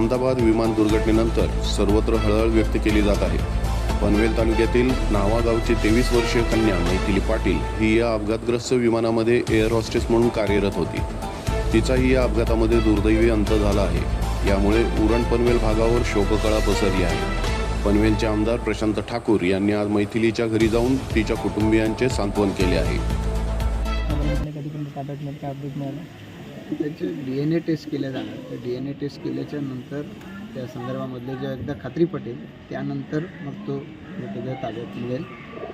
अहमदाबाद विमान दुर्घटनेनंतर सर्वत्र हळहळ व्यक्त केली जात आहे. पनवेल तालुक्यातील नावा गावची तेवीस वर्षीय कन्या मैथिली पाटील ही या अपघातग्रस्त विमानामध्ये एअर हॉस्टेस म्हणून कार्यरत होती. तिचाही या अपघातामध्ये दुर्दैवी अंत झाला आहे. यामुळे उरण पनवेल भागावर शोककळा पसरली आहे. पनवेलचे आमदार प्रशांत ठाकूर यांनी आज मैथिलीच्या घरी जाऊन तिच्या कुटुंबियांचे सांत्वन केले आहे. मिळालं त्याचे डी एन ए टेस्ट केले जाणार. त्या डी एन ए टेस्ट केल्याच्यानंतर त्या संदर्भामधले जेव्हा एकदा खात्री पटेल त्यानंतर मग तो मृतदेह ताब्यात मिळेल.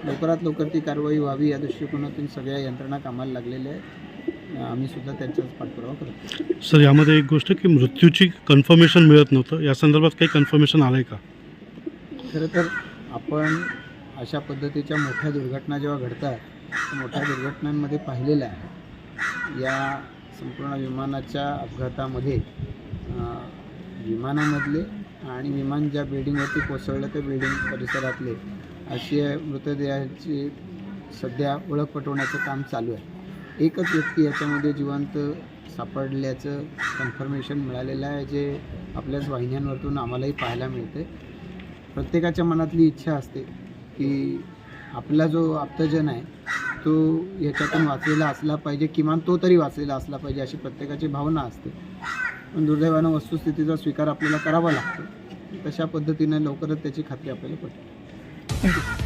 लवकरात लवकर ती कारवाई व्हावी या दृष्टिकोनातून सगळ्या यंत्रणा कामाला लागलेल्या आहेत. आम्ही सुद्धा त्यांचाच पाठपुरावा करतो. सर यामध्ये एक गोष्ट की मृत्यूची कन्फर्मेशन मिळत नव्हतं. या संदर्भात काही कन्फर्मेशन आलं आहे का? खरं तर आपण अशा पद्धतीच्या मोठ्या दुर्घटना जेव्हा घडतात मोठ्या दुर्घटनांमध्ये पाहिलेलं आहे या संपूर्ण विमानाच्या अपघातामध्ये विमानामधले आणि विमान ज्या बिल्डिंगवरती कोसळलं त्या बिल्डिंग परिसरातले अशी मृतदेहाची सध्या ओळख पटवण्याचं काम चालू आहे. एकच व्यक्ती याच्यामध्ये जिवंत सापडल्याचं कन्फर्मेशन मिळालेलं आहे जे आपल्याच वाहिन्यांवरतून आम्हालाही पाहायला मिळते प्रत्येकाच्या मनातली इच्छा असते की आपला जो आप्तजन आहे तो याच्यातून वाचलेला असला पाहिजे किमान तो तरी वाचलेला असला पाहिजे अशी प्रत्येकाची भावना असते. पण दुर्दैवानं वस्तुस्थितीचा स्वीकार आपल्याला करावा लागतो. तशा पद्धतीने लवकरच त्याची खात्री आपल्याला पडते